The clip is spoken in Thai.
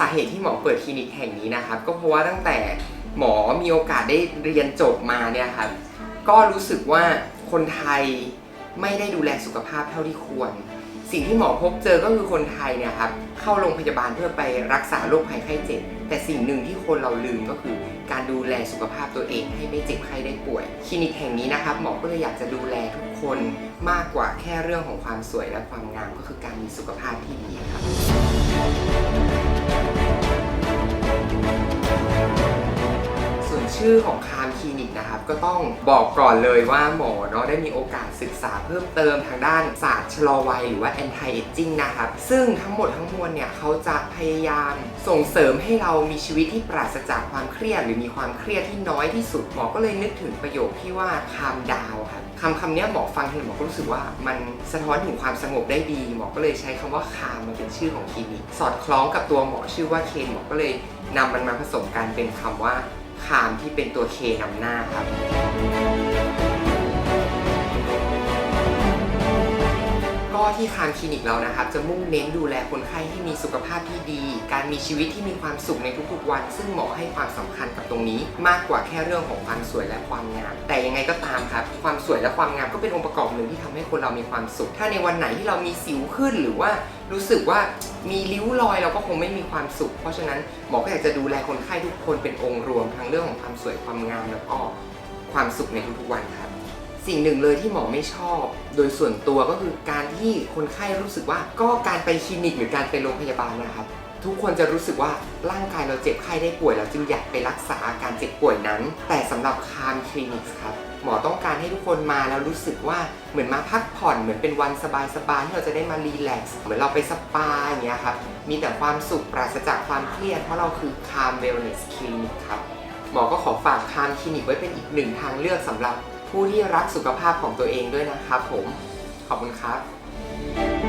สาเหตุที่หมอเปิดคลินิกแห่งนี้นะครับ ก็เพราะว่าตั้งแต่หมอมีโอกาสได้เรียนจบมาเนี่ยครับก็รู้สึกว่าคนไทยไม่ได้ดูแลสุขภาพเท่าที่ควร สิ่งที่หมอพบเจอก็คือคนไทยเนี่ยครับเข้าโรงพยาบาลเพื่อไปรักษาโรคภัยไข้เจ็บ แต่สิ่งหนึ่งที่คนเราลืมก็คือ การดูแลสุขภาพตัวเองให้ไม่เจ็บไข้ได้ป่วย คลินิกแห่งนี้นะครับหมอก็เลยอยากจะดูแลทุกคนมากกว่าแค่เรื่องของความสวยและความงามก็คือการมีสุขภาพที่ดีครับ ชื่อของคามคลินิกนะครับก็ต้องบอกก่อนเลยว่าหมอเนาะได้มีโอกาสศึกษาเพิ่มเติมทางด้านศาสตร์ชะลอวัยหรือว่า anti aging นะครับซึ่งทั้งหมดทั้งมวลเนี่ยเขาจะพยายามส่งเสริมให้เรามีชีวิตที่ปราศจากความเครียด หรือมีความเครียดที่น้อยที่สุดหมอก็เลยนึกถึงประโยคที่ว่าคามดาวครับคำคำนี้หมอฟังทีหมอก็รู้สึกว่ามันสะท้อนถึงความสงบได้ดีหมอก็เลยใช้คำว่าคามมาเป็นชื่อของคลินิก สอดคล้องกับตัวหมอชื่อว่าเคนหมอก็เลยนำมันมาผสมกันเป็นคำว่า คามที่เป็นตัวเคนำหน้าครับ็ที่คามคลินิกเรานะครับ จะมุ่งเน้นดูแลคนไข้ให้มีสุขภาพที่ดี การมีชีวิตที่มีความสุขในทุกๆวัน ซึ่งหมอให้ความสำคัญกับตรงนี้ มากกว่าแค่เรื่องของความสวยและความงาม แต่ยังไงก็ตามครับ ความสวยและความงามก็เป็นองค์ประกอบหนึ่งที่ทำให้คนเรามีความสุข ถ้าในวันไหนที่เรามีสิวขึ้นหรือว่ารู้สึกว่ามีริ้วรอยเราก็คงไม่มีความสุข เพราะฉะนั้นหมอก็อยากจะดูแลคนไข้ทุกคนเป็นองค์รวมทั้งเรื่องของความสวยความงามแล้วก็ความสุขในทุกๆวันครับ สิ่งหนึ่งเลยที่หมอไม่ชอบ โดยส่วนตัวก็คือการที่คนไข้รู้สึกว่าก็การไปคลินิกหรือการไปโรงพยาบาลนะครับ ทุกคนจะรู้สึกว่าร่างกายเราเจ็บไข้ได้ป่วยเราจึงอยากไปรักษาอาการเจ็บป่วยนั้น แต่สำหรับคามคลินิกครับหมอต้องการให้ทุกคนมาแล้วรู้สึกว่าเหมือนมาพักผ่อนเหมือนเป็นวันสบายๆที่เราจะได้มารีแลกซ์เหมือนเราไปสปาอย่างเงี้ยครับมีแต่ความสุขปราศจากความเครียดเพราะเราคือคามเวลเนสคลินิกครับหมอก็ขอฝากคามคลินิกไว้เป็นอีกหนึ่งทางเลือกสำหรับ ผู้ที่รักสุขภาพของตัวเองด้วยนะครับผม ขอบคุณครับ